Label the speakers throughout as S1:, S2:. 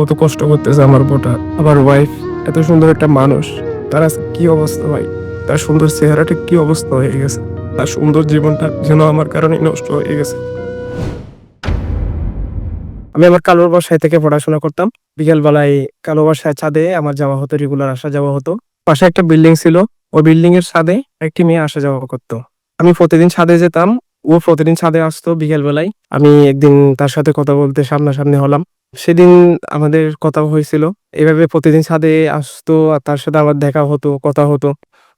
S1: কত কষ্ট করতেছে আমার বোটা আমার ওয়াইফ এত সুন্দর একটা মানুষ, তার আজকে কি অবস্থা ভাই? তার সুন্দর চেহারাটা কি অবস্থা হয়ে গেছে? তার সুন্দর জীবনটা যেন আমার কারণে নষ্ট হয়ে গেছে। আমি আমার কালোর বাসায় থেকে পড়াশোনা করতাম। বিকেলবেলায় কালো বাসায় ছাদে আমার যাওয়া হতো রেগুলার আসা যাওয়া হতো। পাশে একটা বিল্ডিং ছিল, ওই বিল্ডিং এর ছাদে একটি মেয়ে আসা যাওয়া করতো। আমি প্রতিদিন ছাদে যেতাম, ও প্রতিদিন ছাদে আসতো বিকেল বেলায় আমি একদিন তার সাথে কথা বলতে সামনাসামনি হলাম। সেদিন আমাদের কথা হয়েছিল। এভাবে প্রতিদিন ছাদে আসতো আর তার সাথে আমার দেখা হতো, কথা হতো।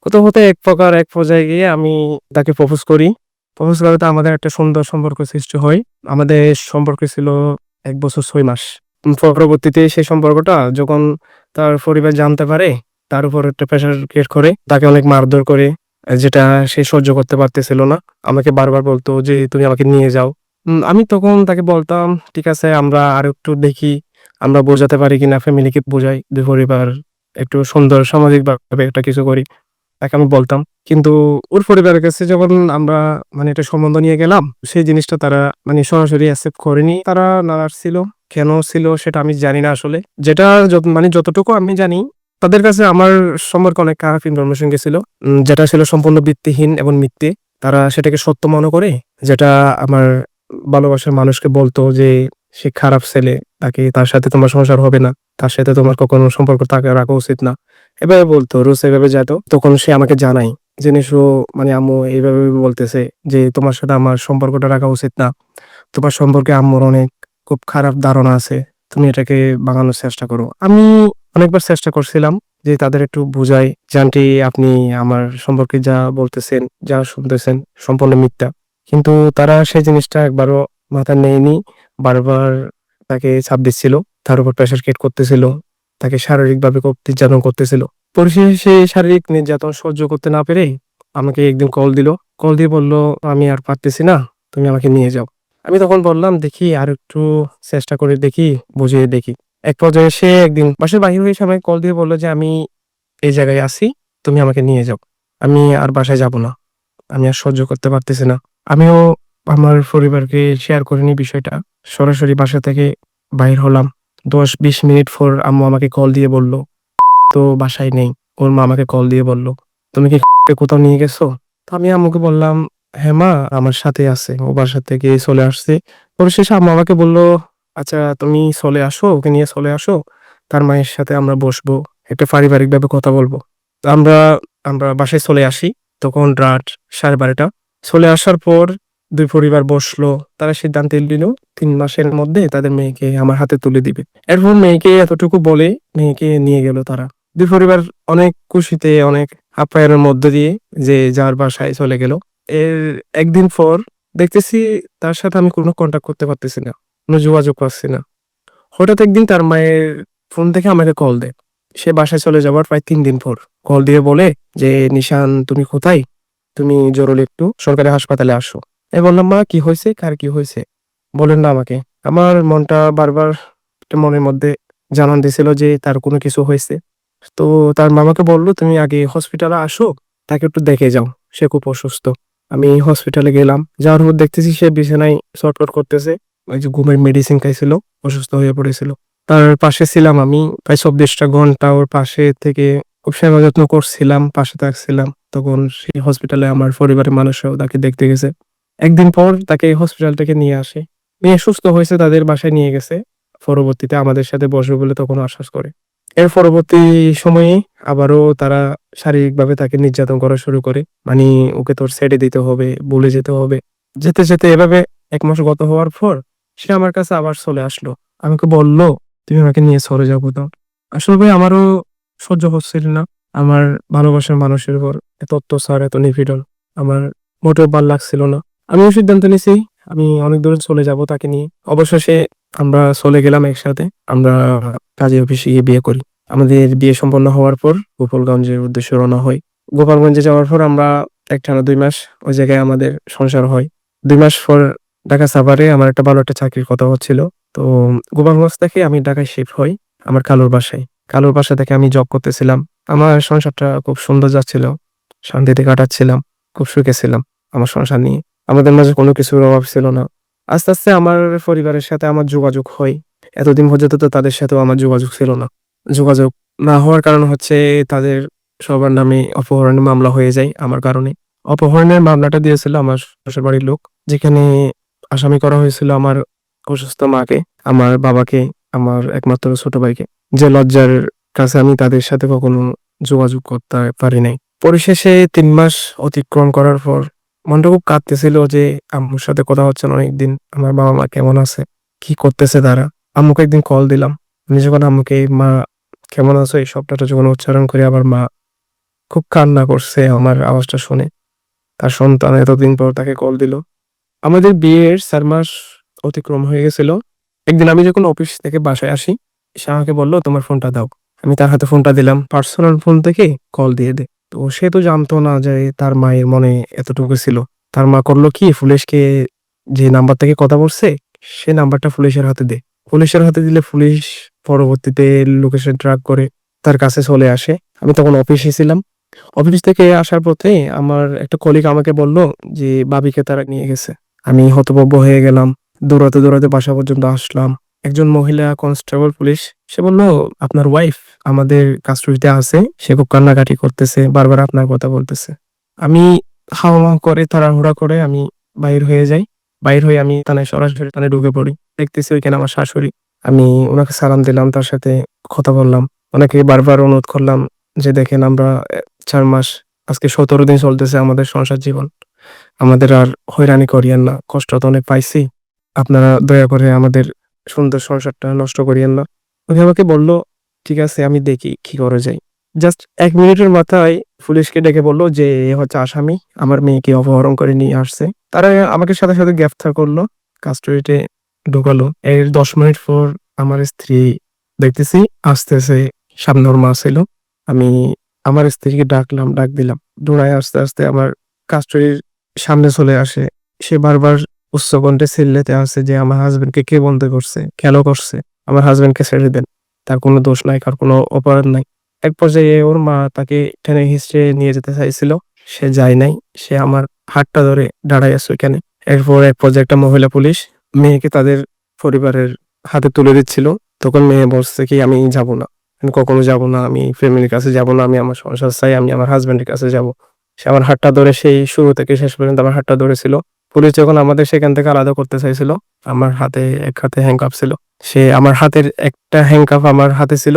S1: কথা হতে এক প্রকার এক পর্যায়ে গিয়ে আমি তাকে প্রপোজ করি। প্রপোজ করাতে আমাদের একটা সুন্দর সম্পর্ক সৃষ্টি হয়। আমাদের সম্পর্ক ছিল এক বছর ছয় মাস। পরবর্তীতে সেই সম্পর্কটা যখন তার পরিবার জানতে পারে, তার উপর একটা প্রেশার ক্রিয়েট করে, তাকে অনেক মারধর করে, যেটা সে সহ্য করতে পারতেছিল না। আমাকে বারবার বলতো যে, তুমি আমাকে নিয়ে যাও। উম, আমি তখন তাকে বলতাম ঠিক আছে আমরা আর একটু দেখি আমরা বোঝাতে পারি কিনা ফ্যামিলিকে বোঝাই দুই পরিবার একটু সুন্দর সামাজিক ভাবে একটা কিছু করি। তাকে আমি বলতাম। কিন্তু ওর পরিবারের কাছে যখন আমরা মানে একটা সম্বন্ধ নিয়ে গেলাম সেই জিনিসটা তারা মানে সরাসরি অ্যাকসেপ্ট করেনি। তারা নারাজ ছিল। কেন ছিল সেটা আমি জানি না আসলে। যেটা মানে যতটুকু আমি জানি তাদের কাছে আমার সম্পর্কে অনেক খারাপ ইনফরমেশন গেছিল। যেটা ছিল সম্পূর্ণ ভিত্তিহীন এবং মিথ্যে। তারা সেটাকে সত্য মনে করে যেটা আমার ভালোবাসার মানুষকে বলতো যে, সে খারাপ ছেলে, তাকে তার সাথে তোমার সংসার হবে না। তার সাথে তোমার কখনো সম্পর্ক তাকে রাখা উচিত না। এভাবে বলতো রোজ এভাবে যেত। তখন সে আমাকে জানাই জিনিসও মানে আম্মু এইভাবে বলতেছে, যে, তোমার সাথে আমার সম্পর্কটা রাখা উচিত না। তোমার সম্পর্কে আম্মুর অনেক খুব খারাপ ধারণা আছে। তুমি এটাকে বাঙানোর চেষ্টা করো। আমি অনেকবার চেষ্টা করছিলাম যে, তাদের একটু বুঝাই, যে আপনি আমার সম্পর্কে যা বলতেছেন, যা শুনতেছেন, সম্পূর্ণ মিথ্যা। কিন্তু তারা সেই জিনিসটা একবারও মাথা নেয়নি। বারবার তাকে চাপ দিচ্ছিল, তার উপর প্রেশার ক্রিয়েট করতেছিল, তাকে শারীরিকভাবে নির্যাতন করতেছিল। পরিশেষে সে শারীরিক নির্যাতন সহ্য করতে না পেরে আমাকে একদিন কল দিল। কল দিয়ে বলল, আমি আর পারতেছি না, তুমি আমাকে নিয়ে যাও। আমি তখন বললাম, দেখি, আর একটু চেষ্টা করে দেখি, বুঝিয়ে দেখি। এক পর্যায়ে সে একদিন বাসার বাহির হয়ে আমাকে কল দিয়ে বলল যে, আমি এই জায়গায় আছি, তুমি আমাকে নিয়ে যাও। আমি আর বাসায় যাব না। আমি আর সহ্য করতে পারতেছি না। আমিও আমার পরিবারকে শেয়ার করিনি বিষয়টা। সরাসরি বাসা থেকে বাইর হলাম। দশ বিশ মিনিট পর আম্মু আমাকে কল দিয়ে বলল, তো বাসায় নেই। ওর মা আমাকে কল দিয়ে বলল, তুমি কি কোথাও নিয়ে গেছো? তো আমি আম্মুকে বললাম হ্যাঁ মা, আমার সাথে আছে। ও বাসা থেকে চলে আসছে। পরিশেষে আম্মু আমাকে বলল আচ্ছা তুমি চলে আসো, ওকে নিয়ে চলে আসো। তার মায়ের সাথে আমরা বসবো। একটা পারিবারিকভাবে কথা বলব। আমরা আমরা বাসায় চলে আসি। তখন রাত সাড়ে বারোটা। চলে আসার পর দুই পরিবার বসল। তারা সিদ্ধান্ত নিল, তিন মাসের মধ্যে তাদের মেয়েকে আমার হাতে তুলে দিবে। এরপর মেয়েকে এতটুকু বলে মেয়েকে নিয়ে গেল তারা। দুই পরিবার অনেক খুশিতে, অনেক আপ্যায়নের মধ্য দিয়ে যে যার বাসায় চলে গেল। এর একদিন পর দেখতেছি তার সাথে আমি কোনো কন্ট্যাক্ট করতে পারতেছি না, কোনো যোগাযোগ পাচ্ছি না। হঠাৎ একদিন তার মায়ের ফোন থেকে আমাকে কল দেয়। সে বাসায় চলে যাওয়ার প্রায় তিন দিন পর। কল দিয়ে বলে যে, নিশান, তুমি কোথায়? তুমি জরুরি একটু সরকারি হাসপাতালে আসো। এ বললাম, মা, কি হয়েছে? কার কি হয়েছে? বলেন না আমাকে। আমার মনটা বারবার মনের মধ্যে জানান দিছিল যে তার কোনো কিছু হয়েছে। তো তার মামাকে বলল, তুমি আগে হসপিটালে আসো, তাকে একটু দেখে যাও। সে খুব অসুস্থ। আমি হসপিটালে গেলাম। যাওয়ার পর দেখতেছি সে বিছানায় শর্টকট করতেছে। ওই যে ঘুমের মেডিসিন খাইছিল, অসুস্থ হয়ে পড়েছিল। তার পাশে ছিলাম আমি। প্রায় চব্বিশটা ঘণ্টা ওর পাশে থেকে খুব সেবা যত্ন করছিলাম, পাশে থাকছিলাম। তখন সেই হসপিটালে আমার পরিবারের মানুষরাও তাকে দেখতে গেছে। একদিন পর তাকে হসপিটাল থেকে নিয়ে আসে। মেয়ে সুস্থ হয়েছে, তাদের বাসায় নিয়ে গেছে। পরবর্তীতে আমাদের সাথে বসবে বলে তখন আশ্বাস করে। এর পরবর্তী সময়ে আবারও তারা শারীরিকভাবে তাকে নির্যাতন করা শুরু করে। মানে ওকে তোর ছেড়ে দিতে হবে, বলে যেতে হবে। যেতে যেতে এভাবে এক মাস গত হওয়ার পর সে আমার কাছে আবার চলে আসলো। আমাকে বলল, তুমি আমাকে নিয়ে চলে যাব তো আসলে ভাই, আমারও সহ্য হচ্ছিল না। আমার ভালোবাসার মানুষের উপর এত অত্যাচার এত নিপীড়ন। আমার মোটেও ভালো লাগছিল না। আমিও সিদ্ধান্ত নিয়েছি আমি অনেক দূরে চলে যাব তাকে নিয়ে। অবশেষে আমরা চলে গেলাম একসাথে। আমরা কাজে অফিসে গিয়ে বিয়ে করি। আমাদের বিয়ে সম্পন্ন হওয়ার পর গোপালগঞ্জের উদ্দেশ্যে রওনা হয় গোপালগঞ্জে যাওয়ার পর আমরা একটানা দুই মাস ওই জায়গায় আমাদের সংসার হয়। দুই মাস পর ঢাকা সাভারে আমার একটা ভালো একটা চাকরির কথা হচ্ছিল। তো গোপালগঞ্জ থেকে আমি ঢাকায় শিফট হই আমার কালুর বাসায়। কালুর বাসা থেকে আমি জব করতেছিলাম। আমার সংসারটা খুব সুন্দর যাচ্ছিল। শান্তিতে কাটাচ্ছিলাম, খুব সুখে ছিলাম আমার সংসার নিয়ে। আমাদের মাঝে কোনো কিছুর অভাব ছিল না। আস্তে আস্তে আমার পরিবারের সাথে আমার যোগাযোগ হয়। এতদিন পর্যন্ত তো তাদের সাথেও আমার যোগাযোগ ছিল না। যোগাযোগ না হওয়ার কারণ হচ্ছে তাদের সবার নামে অপহরণের মামলা হয়ে যায় আমার কারণে। অপহরণের মামলাটা দিয়েছিল আমার শ্বশুর বাড়ির লোক, যেখানে আসামি করা হয়েছিল আমার অসুস্থ মাকে, আমার বাবাকে, আমার একমাত্র ছোট ভাইকে। যে লজ্জার কাছে আমি তাদের সাথে কখনো যোগাযোগ করতে পারি নাই। পরিশেষে তিন মাস অতিক্রম করার পর মনটা খুব কাঁদতেছিল যে আম্মুর সাথে কথা হচ্ছে না অনেকদিন, আমার বাবা মা কেমন আছে? কি করতেছে তারা? আম্মুকে একদিন কল দিলাম। আমি যখন আম্মুকে, মা, কেমন আছো? এই শব্দটা যখন উচ্চারণ করি, আবার মা খুব কান্না করছে আমার আওয়াজটা শুনে। তার সন্তান এতদিন পর তাকে কল দিল। আমাদের বিয়ের চার মাস অতিক্রম হয়ে গেছিল। একদিন আমি যখন অফিস থেকে বাসায় আসি, সে আমাকে বলল, তোমার ফোনটা দাও। আমি তার হাতে ফোনটা দিলাম। পার্সোনাল ফোন থেকে কল দিয়ে দে। তো সে তো জানতো না যে তার মায়ের মনে এতটুকু ছিল। তার মা করল কি, ফুলেশকে যে নাম্বার থেকে কথা বলছে, সে নাম্বারটা পুলিশের হাতে দে। পুলিশের হাতে দিলে পুলিশ পরবর্তীতে লোকেশন ট্র্যাক করে তার কাছে চলে আসে। আমি তখন অফিসে ছিলাম। অফিস থেকে আসার পথে আমার একটা কলিগ আমাকে বলল যে, বাবিকে তারা নিয়ে গেছে। আমি হতভব্য হয়ে গেলাম। দৌড়াতে দৌড়াতে বাসা পর্যন্ত আসলাম। একজন মহিলা কনস্টেবল পুলিশ সে বলল, আপনার ওয়াইফ আমাদের কাস্টডিতে আছে, সে খুব কান্নাকাটি করতেছে, বারবার আপনার কথা বলতেছে। আমি হাওয়া মাওয়া করে, তাড়াহুড়া করে আমি বাইর হয়ে যাই। বাইর হয়ে আমি থানায়, সরাসরি থানায় ঢুকে পড়ি। দেখতেছি ওইখানে আমার শাশুড়ি। আমি ওনাকে সালাম দিলাম, তার সাথে কথা বললাম। ওনাকে বারবার অনুরোধ করলাম যে, দেখেন, আমরা চার মাস, আজকে সতেরো দিন চলতেছে আমাদের সংসার জীবন। আমাদের আর হয়রানি করিয়েন না। কষ্ট তো অনেক পাইছি। আপনারা দয়া করে আমাদের সুন্দর সংসারটা নষ্ট করিয়েন না। উনি আমাকে বলল, ঠিক আছে, আমি দেখি কি করা যায়। জাস্ট এক মিনিটের মাথায় পুলিশকে ডেকে বলল যে হচ্ছে আসামি, আমার মেয়েকে অপহরণ করে নিয়ে আসছে। তারা আমাকে সাথে সাথে গ্রেফতার করল, কাস্টডিতে ঢুকালো। এর দশ মিনিট পর আমার স্ত্রী দেখতেছি, আসতেছে, সামনে ওর মা ছিল। আমি আমার স্ত্রীকে ডাকলাম, ডাক দিলাম। দৌড়ায় আস্তে আস্তে আমার কাস্টডির সামনে চলে আসে। সে বারবার উচ্চ কণ্ঠে চিল্লেতে আছে যে, আমার হাজবেন্ডকে কে বন্ধ করছে? কেন করছে? আমার হাজবেন্ডকে ছেড়ে দেন। তার কোনো দোষ নাই, কার কোনো অপরাধ নাই। এক পর্যায়ে ওর মা তাকে টেনে হিসড়ে নিয়ে যেতে চাইছিল। সে যায় নাই। সে আমার হাতটা ধরে দাঁড়াই আছে ওইখানে। এরপর এক পর্যায়ে একটা মহিলা পুলিশ মেয়েকে তাদের পরিবারের হাতে তুলে দিচ্ছিল। তখন মেয়ে বলছে কি, আমি যাব না। আমি কখনো যাব না। আমি ফ্যামিলির কাছে যাব না। আমি আমার সংসার চাই। আমি আমার হাজবেন্ডের কাছে যাব। সে আমার হাতটা ধরে সেই শুরু থেকে শেষ পর্যন্ত আমার হাতটা ধরেছিল। পুলিশ যখন আমাদের সেখান থেকে আলাদা করতে চাইছিল, আমার হাতে এক হাতে হ্যাংকাপ ছিল। সে আমার হাতের একটা হ্যাংকাপ আমার হাতে ছিল,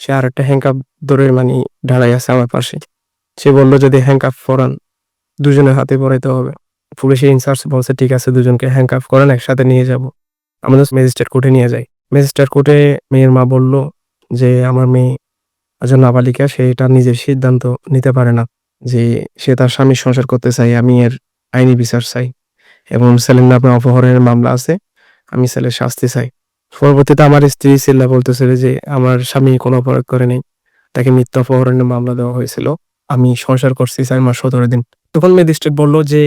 S1: সে আর একটা হ্যাংকাপ ধরে মানে দাঁড়াই আছে আমার পাশে। সে বলল, যদি হ্যাংকাপ পরান, দুজনের হাতে পরাইতে হবে। পুলিশের ইনচার্জ বলছে, ঠিক আছে, দুজনকে হ্যাংকাপ করেন, একসাথে নিয়ে যাব। আমাদের ম্যাজিস্ট্রেট কোর্টে নিয়ে যাই। ম্যাজিস্ট্রেট কোর্টে মেয়ের মা বলল যে, আমার মেয়ে একজন নাবালিকা, সে এটা নিজের সিদ্ধান্ত নিতে পারে না যে, সে তার স্বামীর সংসার করতে চাই আমি এর আইনি বিচার চাই। এবং ছেলের নামে অপহরণের মামলা আছে, আমি ছেলের শাস্তি চাই। পরবর্তীতে আমার স্ত্রী চিল্লা বলতেছিল যে, আমার স্বামী কোনো অপরাধ করে নেই, তাকে মিথ্যা অপহরণের মামলা দেওয়া হয়েছিল, আমি সংসার করছি চার মাস সতেরো দিন। তখন ম্যাজিস্ট্রেট বলল যে,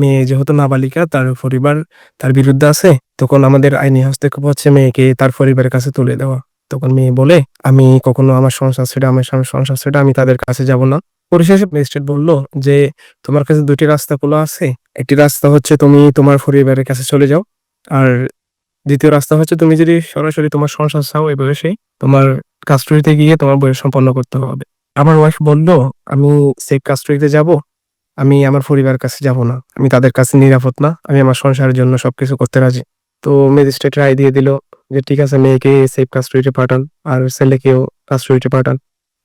S1: মেয়ে যেহেতু নাবালিকা, তার পরিবার তার বিরুদ্ধে আছে, তখন আমাদের আইনি হস্তক্ষেপ হচ্ছে মেয়েকে তার পরিবারের কাছে তুলে দেওয়া। তখন মেয়ে বলে, আমি কখনো আমার সংসার ছেড়ে, আমার স্বামীর সংসার ছেড়ে আমি তাদের কাছে যাব না। পরিশেষে ম্যাজিস্ট্রেট বলল যে, তোমার কাছে দুটি রাস্তা খোলা আছে একটি রাস্তা হচ্ছে তুমি তোমার পরিবারের কাছে চলে যাও। আর দ্বিতীয় রাস্তা হচ্ছে তুমি যদি সরাসরি তোমার সংসার চাও এই বয়সে, তোমার কাস্টডিতে গিয়ে তোমার বয়স সম্পন্ন করতে হবে। আমার ওয়াইফ বলল, আমি সেফ কাস্টডিতে যাব, আমি আমার পরিবারের কাছে যাব না, আমি তাদের কাছে নিরাপদ না, আমি আমার সংসারের জন্য সবকিছু করতে রাজি। তো ম্যাজিস্ট্রেট রায় দিয়ে দিল যে, ঠিক আছে, মেয়েকে সেফ কাস্টডিতে পাঠান, আর ছেলেকেও কাস্টডিতে পাঠান।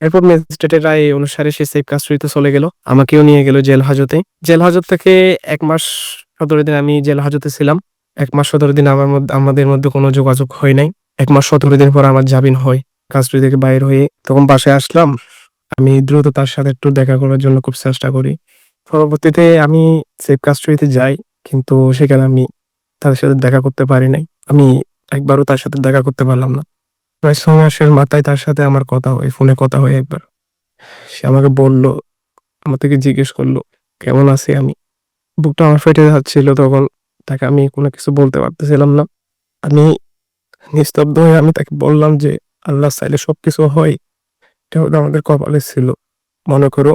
S1: এরপর ম্যাজিস্ট্রেটের রায় অনুসারে সে সেফ কাস্টডিতে চলে গেল। আমাকেও নিয়ে গেল জেল হাজতে। জেল হাজত থেকে এক মাস সতেরো দিন আমি জেল হাজতে ছিলাম। এক মাস সতেরো দিন আমার মধ্যে, আমাদের মধ্যে কোনো যোগাযোগ হয় নাই। এক মাস সতেরো দিন পর আমার জামিন হয়। কাস্টডি থেকে বাইর হয়ে তখন বাসায় আসলাম। আমি দ্রুত তার সাথে একটু দেখা করার জন্য খুব চেষ্টা করি। পরবর্তীতে আমি সেফ কাস্টডিতে যাই, কিন্তু সেখানে আমি তাদের সাথে দেখা করতে পারি নাই। আমি একবারও তার সাথে দেখা করতে পারলাম না। প্রায় ছয় মাসের মাথায় তার সাথে আমার কথা হয়, ফোনে কথা হয় একবার। সে আমাকে বলল, আমার থেকে জিজ্ঞেস করল, কেমন আছি আমি? বুকটা আমার ফেটে যাচ্ছিল তখন, তাকে আমি কোনো কিছু বলতে পারতেছিলাম না। আমি নিস্তব্ধ হয়ে আমি তাকে বললাম যে, আল্লাহ চাইলে সবকিছু হয়। এটা হয়তো আমাদের কপালে ছিল। মনে করো,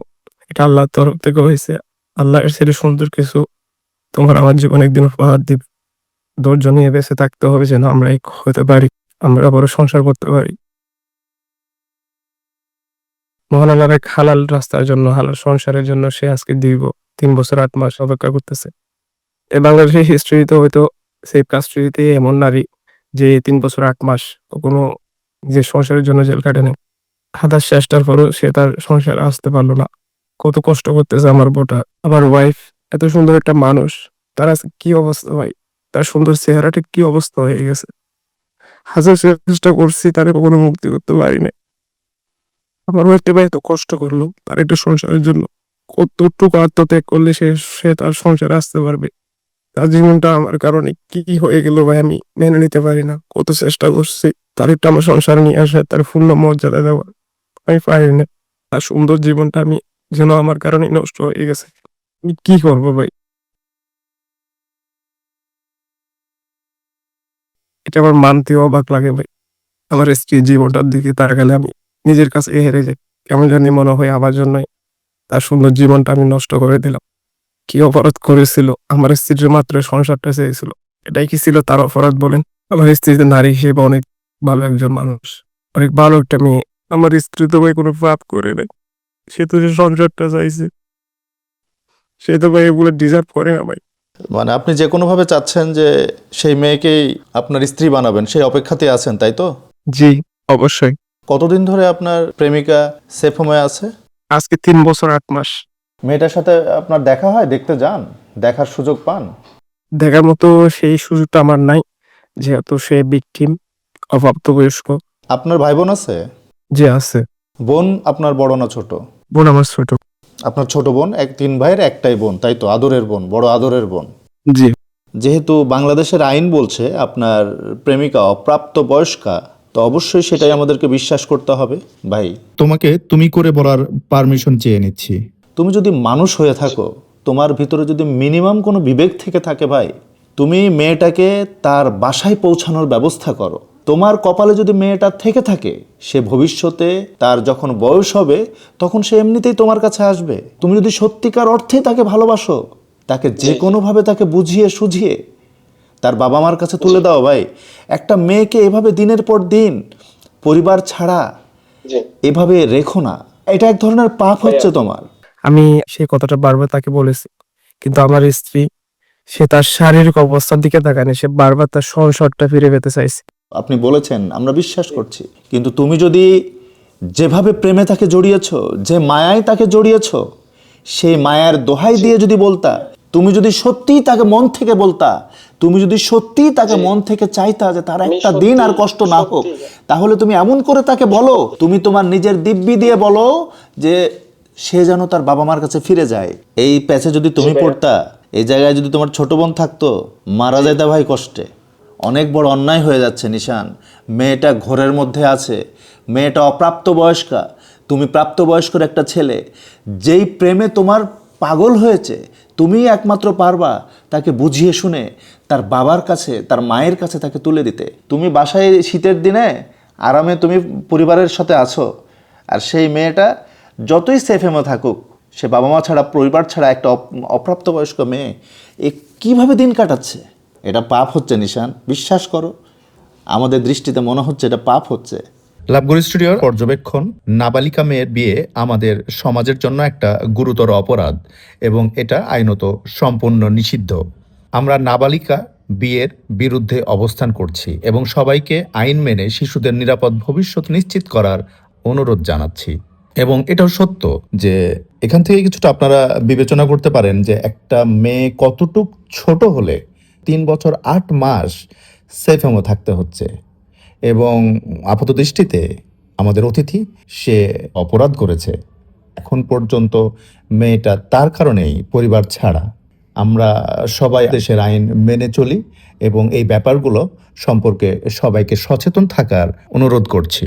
S1: এটা আল্লাহর তরফ থেকে হয়েছে। আল্লাহর ছেলে সুন্দর কিছু তোমার আমার জীবনে একদিন উপহার দিবে। ধৈর্য নিয়ে বেঁচে থাকতে হবে যেন আমরা এক হতে পারি। আমরা আবারও সংসার করতে পারি। মহান আল্লাহর এক হালাল রাস্তার জন্য, হালাল সংসারের জন্য সে আজকে দীর্ঘ তিন বছর আট মাস অপেক্ষা করতেছে। এই বাংলাদেশের হিস্ট্রিতে হয়তো সেফ কাস্টডিতে এমন নারী যে তিন বছর আট মাস কোনো যে সংসারের জন্য জেল কাটেনি হাতার চেষ্টার পরও সে তার সংসারে আসতে পারল না। কত কষ্ট করতেছে আমার বোটা আমার ওয়াইফ এত সুন্দর একটা মানুষ, তার কি অবস্থা ভাই? তার সুন্দর চেহারাটা কি অবস্থা হয়ে গেছে। হাজার চেষ্টা করছি, তার কোনো মুক্তি করতে পারিনি। আমার ওয়াইফটা ভাই এত কষ্ট করল, তার একটা সংসারের জন্য। কতটুকু আত্মত্যাগ করলে সে সে তার সংসারে আসতে পারবে? তার জীবনটা আমার কারণে কি কি হয়ে গেল ভাই আমি মেনে নিতে পারি না। কত চেষ্টা করছি, তার একটা আমার সংসার নিয়ে আসা তার পূর্ণ মর্যাদা দেওয়া আমি পারি না। তার সুন্দর জীবনটা আমি, যেন আমার কারণে নষ্ট হয়ে গেছে। আমি কি করব ভাই? এটা আমার মানতে অবাক লাগে ভাই। আমার স্ত্রীর জীবনটার দিকে তাকালে আমি নিজের কাছে হেরে যাই। কেমন জানি মনে হয় আমার জন্যই তার সুন্দর জীবনটা আমি নষ্ট করে দিলাম। কি অপরাধ করেছিল? আমার স্ত্রীর মাত্র সংসারটা চেয়েছিল। এটাই কি ছিল তার অপরাধ বলেন? আমার স্ত্রী তো নারী হিসেবে অনেক ভালো একজন মানুষ, অনেক ভালো একটা মেয়ে। আমার স্ত্রী তো ভাই কোনো পাপ করে নাই। সে তো যে সংসারটা চাইছে। সে তো ভাই এগুলো ডিজার্ভ করে না ভাই।
S2: মানে আপনি যে কোনোভাবে চাচ্ছেন যে সেই মেয়েকেই আপনার স্ত্রী বানাবেন সেই অপেক্ষাতে আছেন তাই তো?
S1: জি অবশ্যই।
S2: কতদিন ধরে আপনার প্রেমিকা সেফ হোমে আছে?
S1: আজকে তিন বছর আট মাস।
S2: মেয়েটার সাথে আপনার দেখা হয়? দেখতে যান দেখার সুযোগ পান?
S1: দেখার মতো সেই সুযোগটা আমার নাই যেহেতু সে বিক্টিম অপ্রাপ্তবয়স্ক
S2: আপনার ভাই বোন আছে?
S1: যে আছে।
S2: বোন আপনার বড় না ছোট?
S1: বোন আমার ছোট।
S2: আপনার ছোট বোন এক তিন ভাইয়ের একটাই বোন তাই তো? আদরের বোন বড় আদরের বোন।
S1: জি।
S2: যেহেতু বাংলাদেশের আইন বলছে আপনার প্রেমিকা অপ্রাপ্ত বয়স্কা তো অবশ্যই সেটাই আমাদেরকে বিশ্বাস করতে হবে। ভাই
S3: তোমাকে তুমি করে বলার পারমিশন চেয়ে নিচ্ছি।
S2: তুমি যদি মানুষ হয়ে থাকো তোমার ভিতরে যদি মিনিমাম কোনো বিবেক থেকে থাকে ভাই তুমি মেয়েটাকে তার বাসায় পৌঁছানোর ব্যবস্থা করো। তোমার কপালে যদি মেয়েটা থেকে থাকে সে ভবিষ্যতে তার যখন বয়স হবে তখন সে এমনিতেই তোমার কাছে আসবে। তুমি যদি সত্যিকার অর্থে তাকে ভালোবাসো তাকে যে কোনোভাবে তাকে বুঝিয়ে সুঝিয়ে তার বাবা মার কাছে তুলে দাও ভাই। একটা মেয়েকে এভাবে দিনের পর দিন পরিবার ছাড়া এভাবে রেখো না। এটা এক ধরনের পাপ হচ্ছে তোমার।
S1: আমি সেই কথাটা বারবার তাকে বলেছি কিন্তু আমার স্ত্রী সে তার শারীরিক অবস্থার দিকে তাকায়নি সে বারবার তার সংসারটা ফিরে পেতে চাইছে।
S2: আপনি বলেছেন আমরা বিশ্বাস করছি। কিন্তু তুমি যদি যেভাবে প্রেমে তাকে জড়িয়েছ যে মায়ায় তাকে জড়িয়েছ সেই মায়ার দোহাই দিয়ে যদি বলতা তুমি যদি সত্যিই তাকে মন থেকে বলতা তুমি যদি সত্যিই তাকে মন থেকে চাইতা যে তার একটা দিন আর কষ্ট না হোক তাহলে তুমি এমন করে তাকে বলো তুমি তোমার নিজের দিব্যি দিয়ে বলো যে সে যেন তার বাবা মার কাছে ফিরে যায়। এই প্যাচে যদি তুমি পড়তা এই জায়গায় যদি তোমার ছোট বোন থাকতো মারা যেতে ভাই কষ্টে। অনেক বড় অন্যায় হয়ে যাচ্ছে, নিশান। মেয়েটা ঘোরের মধ্যে আছে। মেয়েটা অপ্রাপ্ত বয়স্কা তুমি প্রাপ্তবয়স্কর একটা ছেলে। যেই প্রেমে তোমার পাগল হয়েছে, তুমিই একমাত্র পারবা তাকে বুঝিয়ে শুনে তার বাবার কাছে, তার মায়ের কাছে তাকে তুলে দিতে। তুমি বাসায় শীতের দিনে আরামে তুমি পরিবারের সাথে আছো। আর সেই মেয়েটা যতই সেফেমে থাকুক, সে বাবা মা ছাড়া, পরিবার ছাড়া একটা অপ- অপ্রাপ্তবয়স্ক মেয়ে, এ কীভাবে দিন কাটাচ্ছে? এটা পাপ হচ্ছে নিশান, বিশ্বাস করো। আমাদের দৃষ্টিতে মনে হচ্ছে এটা পাপ হচ্ছে।
S3: লাভগুড়ি স্টুডিওর পর্যবেক্ষণ, নাবালিকা মেয়ের বিয়ে আমাদের সমাজের জন্য একটা গুরুতর অপরাধ এবং এটা আইনত সম্পূর্ণ নিষিদ্ধ। আমরা নাবালিকা বিয়ের বিরুদ্ধে অবস্থান করছি এবং সবাইকে আইন মেনে শিশুদের নিরাপদ ভবিষ্যৎ নিশ্চিত করার অনুরোধ জানাচ্ছি। এবং এটাও সত্য যে এখান থেকে কিছুটা আপনারা বিবেচনা করতে পারেন যে একটা মেয়ে কতটুক ছোট হলে তিন বছর আট মাস সেফ হোমে থাকতে হচ্ছে। এবং আপাত দৃষ্টিতে আমাদের অতিথি সে অপরাধ করেছে। এখন পর্যন্ত মেয়েটা তার কারণেই পরিবার ছাড়া। আমরা সবাই দেশের আইন মেনে চলি এবং এই ব্যাপারগুলো সম্পর্কে সবাইকে সচেতন থাকার অনুরোধ করছি।